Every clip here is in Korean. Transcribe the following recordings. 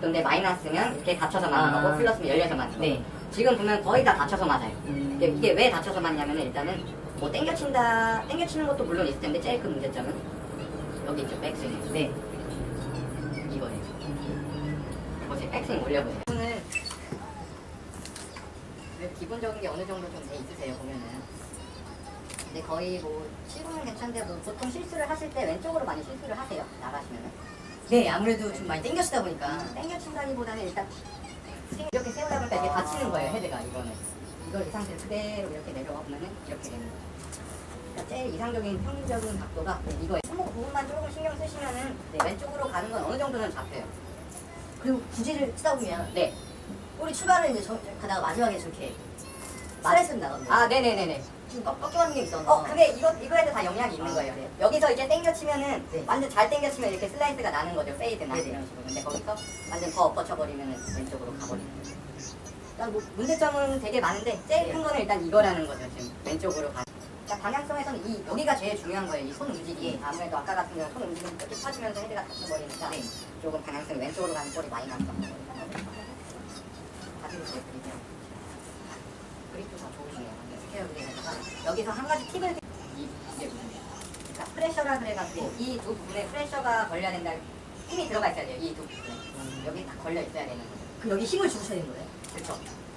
각도인데 마이너스면 이렇게 닫혀서 맞는 아. 거고 플러스면 열려서 맞는 거. 네. 지금 보면 거의 다 닫혀서 맞아요. 음. 이게, 이게 왜 닫혀서 맞냐면은 일단은 뭐 땡겨친다, 땡겨치는 것도 물론 있을 텐데 제일 큰 문제점은 여기 있죠, 백스윙. 네. 이거예요. 보세요, 백스윙 올려보세요. 그 기본적인 게 어느 정도 좀 돼 있으세요, 보면은. 근데 거의 뭐 치고는 괜찮은데 뭐 보통 실수를 하실 때 왼쪽으로 많이 실수를 하세요, 나가시면은. 네, 아무래도 좀 많이 땡겨치다 보니까. 땡겨친다기보다는 일단 이렇게 세우다 보니까 이게 닫히는 거예요 헤드가 이거는. 이걸 이 상태로 그대로 이렇게 내려가 보면은 이렇게 되는 거예요 그러니까 제일 이상적인 평균적인 각도가 네, 이거예요. 손목 부분만 조금 신경 쓰시면은 네, 왼쪽으로 가는 건 어느 정도는 잡혀요. 그리고 구지를 치다 보면 네. 우리 출발을 이제 저, 가다가 마지막에 저렇게 슬라이스 나가는데 아 네네네네 좀 꺾, 꺾여가는 게 있었는데 어 그게 이거 이거에도 다 영향이 있는 아, 거예요 네. 여기서 이제 땡겨치면은 네. 완전 잘 땡겨치면 이렇게 슬라이스가 나는 거죠 페이드나 네네. 이런 식으로 근데 거기서 완전 더 엎어쳐버리면은 왼쪽으로 가버리는 거죠 그러니까 뭐 문제점은 되게 많은데 제일 네. 큰 거는 일단 이거라는 거죠 지금 왼쪽으로 가 그러니까 방향성에서는 이 여기가 제일 중요한 거예요 이 손 움직이 네. 아무래도 아까 같은 경우는 손 움직임이 이렇게 퍼지면서 헤드가 닫혀버리니까 네. 조금 방향성이 왼쪽으로 가는 볼이 많이 나서 가지고 있어요 그리고 그립도 다 좋으시네요 스퀘어 그립에다가 여기서 한 가지 팁을 그러니까 프레셔라 그래가지고 이 두 부분에 프레셔가 걸려야 된다 힘이 들어가 있어야 돼요 이 두 부분에 여기 딱 걸려 있어야 되는 거죠 그 여기 힘을 주셔야 되는 거예요? 그렇죠.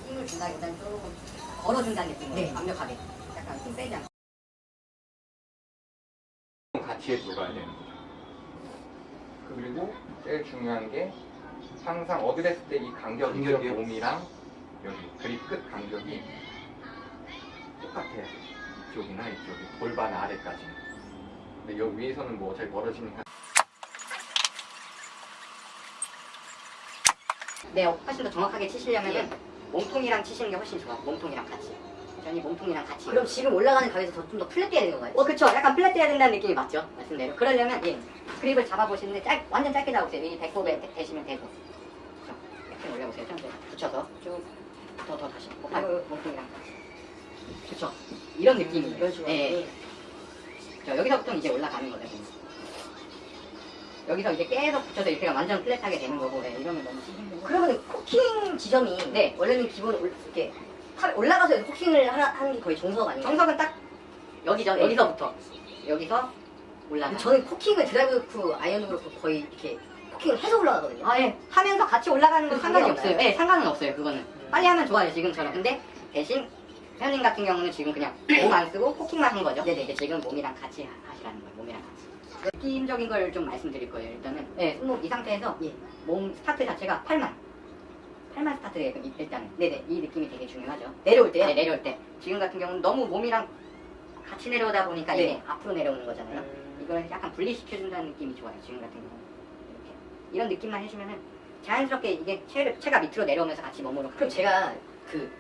힘을 준다기보다는 조금 걸어준다는 느낌으로 네. 완벽하게 약간 힘 빼지 않고 같이 해줘가야 되는 거죠. 그리고 제일 중요한 게 항상 어드레스 때 이 간격이 간격이요? 몸이랑 여기 그립 끝 간격이 똑같아요. 이쪽이나 이쪽이 골반 아래까지. 근데 여기 위에서는 뭐 어차피 멀어지니까 네, 훨씬 더 정확하게 치시려면 은 몸통이랑 치시는 게 훨씬 좋아요. 몸통이랑 같이. 전이 몸통이랑 같이. 그럼 지금 올라가는 각에서 좀 더 플랫 돼야 되는 건가요? 어, 그쵸. 약간 플랫 돼야 된다는 느낌이 맞죠? 말씀대로. 그러려면, 예. 그립을 잡아보시는데, 짧, 완전 짧게 잡으세요. 이 배꼽에 대- 대시면 되고. 그쵸. 이렇게 올려보세요. 좀 더. 붙여서 쭉. 더, 더 다시. 어, 몸통이랑 같이. 그쵸. 이런 느낌이에요. 그렇죠. 예, 예. 저 여기서부터 이제 올라가는 거예요. 여기서 이제 계속 붙여서 이렇게 완전 플랫하게 되는 거고, 네, 이러면 너무 거. 그러면 코킹 지점이 네. 원래는 기본 올- 이렇게 탑에 올라가서 이렇게 코킹을 하나, 하는 게 거의 정석 아닌가요? 정석은 딱 여기죠. 네. 여기서부터 여기서 올라가. 저는 코킹을 드라이브 그 아이언도 그렇고 거의 이렇게 코킹을 해서 올라가거든요. 아 예. 하면서 같이 올라가는 건그 상관이 없어요. 없나요? 예, 상관은 없어요. 그거는 빨리 하면 좋아요. 지금처럼. 근데 대신 회원님 같은 경우는 지금 그냥 몸 안 쓰고 코킹만 한 거죠. 네네. 근데 지금 몸이랑 같이 하- 하시라는 거예요. 몸이랑 같이. 느낌적인 걸 좀 말씀드릴 거예요. 일단은 네, 손목 이 상태에서 예. 몸 스타트 자체가 팔만. 팔만 스타트예요. 일- 일단은. 네네. 이 느낌이 되게 중요하죠. 내려올 때요? 네, 내려올 때. 지금 같은 경우는 너무 몸이랑 같이 내려오다 보니까 네. 이게 앞으로 내려오는 거잖아요. 음. 이걸 약간 분리시켜준다는 느낌이 좋아요. 지금 같은 경우는. 이렇게. 이런 느낌만 해주면은 자연스럽게 이게 체, 체가 밑으로 내려오면서 같이 몸으로 그럼 제가 그